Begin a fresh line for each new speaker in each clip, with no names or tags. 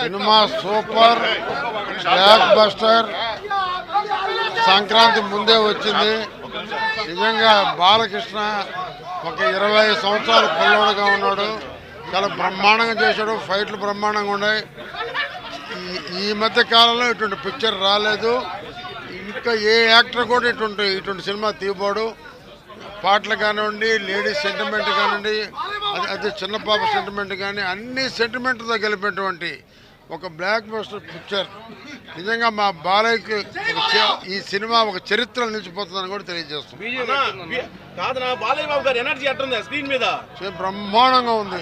Cinema super blockbuster Sankranti ముందే వచ్చింది. నిజంగా బాలకృష్ణ ఒక ఇరవై సంవత్సరాలు పిల్లోడుగా ఉన్నాడు. చాలా బ్రహ్మాండంగా చేశాడు. ఫైట్లు బ్రహ్మాండంగా ఉన్నాయి. ఈ- ఈ మధ్య కాలంలో ఇటువంటి పిక్చర్ రాలేదు. ఇంకా ఏ యాక్టర్ కూడా ఇటువంటి ఇటువంటి సినిమా తీయబోడు. పాటలు కానివ్వండి లేడీస్ సెంటిమెంట్ కానివ్వండి అది అది చిన్న పాప సెంటిమెంట్ కానీ అన్ని సెంటిమెంట్తో కలిపినటువంటి ఒక బ్లాక్ బస్టర్ పిక్చర్ నిజంగా మా బాలయ్యకి ఈ సినిమా ఒక చరిత్ర నిలిచిపోతుందని కూడా తెలియజేస్తుంది
కాదనా బాలయ్య బాబు గారు ఎనర్జీ ఎట్టుంది స్క్రీన్ మీద?
బ్రహ్మాండంగా ఉంది.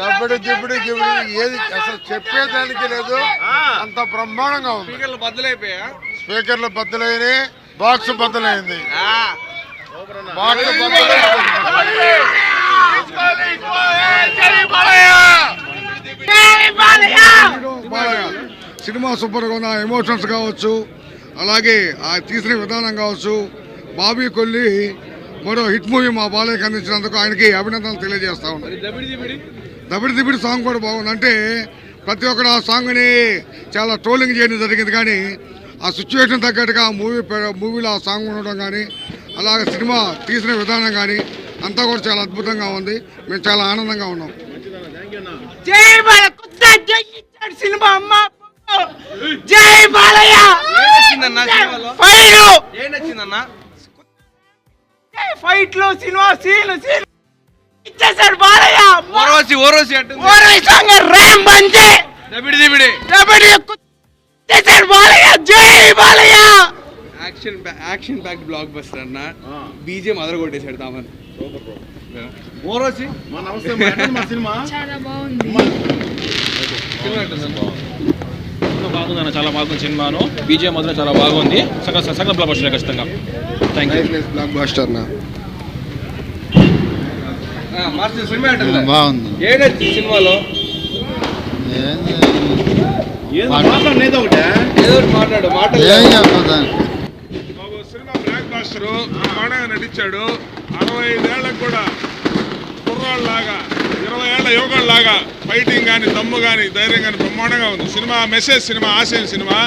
దబ్బడి దిబ్బడి గిబ్బడి ఏది అసలు చెప్పేదానికి లేదు. అంత బ్రహ్మాండంగా ఉంది.
స్పీకర్లు బద్దలైపోయా
స్పీకర్లు బద్దలైనవి బాక్స్ బద్దలైంది. బాక్స్ బద్దలైంది.
సినిమా సూపర్గా ఉన్న ఎమోషన్స్ కావచ్చు అలాగే ఆ తీసిన విధానం కావచ్చు. బాబీ కొల్లి మరో హిట్ మూవీ మా బాలయ్యకి అందించినందుకు ఆయనకి అభినందనలు తెలియజేస్తా ఉన్నాను
దబిడి దిబిడి?
దబిడి దిబిడి సాంగ్ కూడా బాగుంది. అంటే ప్రతి ఒక్కరు ఆ సాంగ్ని చాలా ట్రోలింగ్ చేయడం జరిగింది. కానీ ఆ సిచ్యువేషన్ తగ్గట్టుగా ఆ మూవీ మూవీలో ఆ సాంగ్ ఉండడం కానీ అలాగే సినిమా తీసిన విధానం కానీ అంతా కూడా చాలా అద్భుతంగా ఉంది. మేము చాలా ఆనందంగా ఉన్నాం.
జై ఇచ్చాడు సినిమా అమ్మ. జై బాలయ్య. ఫైట్
ఏం నచ్చిందన్న
ఫైట్లో సినిమా సీన్ సీన్. ఇచ్చేసాడు బాలయ్య.
ఓరోసి ఓరోసి అంటుంది.
ఓరై సాంగ్ ర్యామ్ బంజే.
దబిడి దిబిడి.
డబడి ఇచ్చేసాడు బాలయ్య. జై Balayya.
Action action pack blockbuster అన్న. బీజేం అదర కొట్టేశాడు తామన్ ఓరోసి.
మా నమస్తే మా సినిమా.
చాలా బాగుంది.
సినిమా ఎట్టుందన్న?
బాగుందన్న చాలా బాగుంది సినిమాను. బీజే మాత్రం చాలా బాగుంది. సగం సగం బ్లాక్ బస్టర్ ఖచ్చితంగా. థ్యాంక్ యూ
బ్లాక్ బాస్టర్ నా.
బాగుంది.
సినిమాలో?
ఏదో? ఒకటే
మాట్లాడు
సినిమా బ్లాక్ బాస్టర్ బ్రహ్మాండంగా నటించాడు. అరవై ఐదేళ్ళకు కూడా కుర్రాళ్ళలాగా ఇరవై ఏళ్ళ యువకుల్లాగా ఫైటింగ్ కానీ దమ్ము కానీ ధైర్యం కానీ బ్రహ్మాండంగా ఉంది. సినిమా మెసేజ్ సినిమా ఆశయం సినిమా.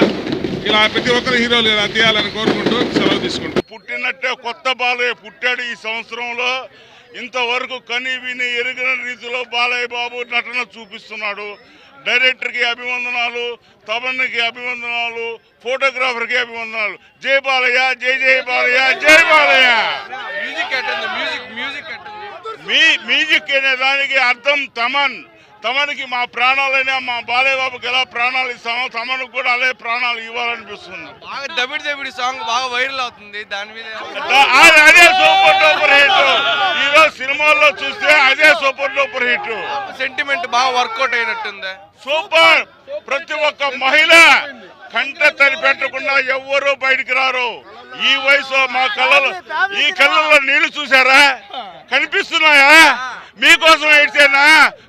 ఇలా ప్రతి ఒక్కరు హీరోలు ఇలా తీయాలని కోరుకుంటూ సెలవు తీసుకుంటాం. పుట్టినట్టే కొత్త బాలయ్య పుట్టాడు ఈ సంవత్సరంలో. ఇంతవరకు కని విని ఎరిగిన రీతిలో బాలయ్య బాబు నటన చూపిస్తున్నాడు. డైరెక్టర్కి అభివందనాలు తమన్కి అభివందనాలు ఫోటోగ్రాఫర్కి అభివందనాలు. జై బాలయ్య జై జై బాలయ్య జై బాలయ్య!
మ్యూజిక్ మ్యూజిక్ మ్యూజిక్ ఎట్టుంది?
మీ మ్యూజిక్ అనే దానికి అర్థం తమన్. తమన్కి మా ప్రాణాలైనా మా బాలయ్య బాబుకి ఎలా ప్రాణాలు ఇస్తామో తమన్కి కూడా అలాగే ప్రాణాలు ఇవ్వాలనిపిస్తుంది.
బాగా దబిడి దబిడి సాంగ్ బాగా వైరల్ అవుతుంది దాని మీద
అది- సూపర్ డూపర్ హిట్. ఈరోజు సినిమాల్లో చూస్తే అదే సూపర్ డూపర్ హిట్.
సెంటిమెంట్ బాగా వర్కౌట్ అయినట్టుంది.
సూపర్! ప్రతి ఒక్క మహిళ కంట తడి పెట్టకుండా ఎవ్వరూ బయటికి రారు. ఈ వయసు మా కళ్ళలో ఈ కళ్ళల్లో నీళ్ళు చూసారా? కనిపిస్తున్నాయా మీకోసం ఏడ్చేనా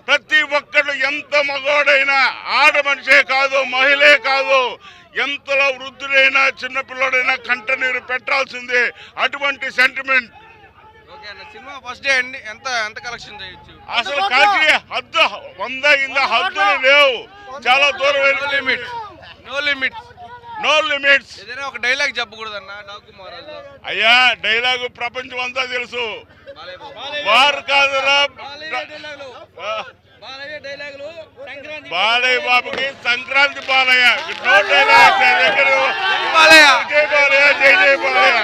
ప్రతి ఒక్కరు ఎంత మగవాడైనా ఆడ మనిషే కాదు మహిళే కాదు. ఎంతలో వృద్ధుడైనా చిన్నపిల్లడైనా కంట నీరు పెట్టాల్సిందే. అటువంటి సెంటిమెంట్
సినిమా ఫస్ట్ డే అండి ఎంత ఎంత కలెక్షన్ చేయొచ్చు?
అసలు కలిసి హద్దు వంద ఇంద హద్దులు లేవు. చాలా దూరం
limit no limit
no limits
ఏదైనా ఒక డైలాగ్ చెప్పకూడదన్న డాకు
అయ్యా డైలాగు ప్రపంచం అంతా తెలుసు. వారు కాదురా బాలయ్య బాబుకి సంక్రాంతి బాలయ్య. నో డైలాగ్
బాలయ్య
జై బాలయ్య జై జై బాలయ్య.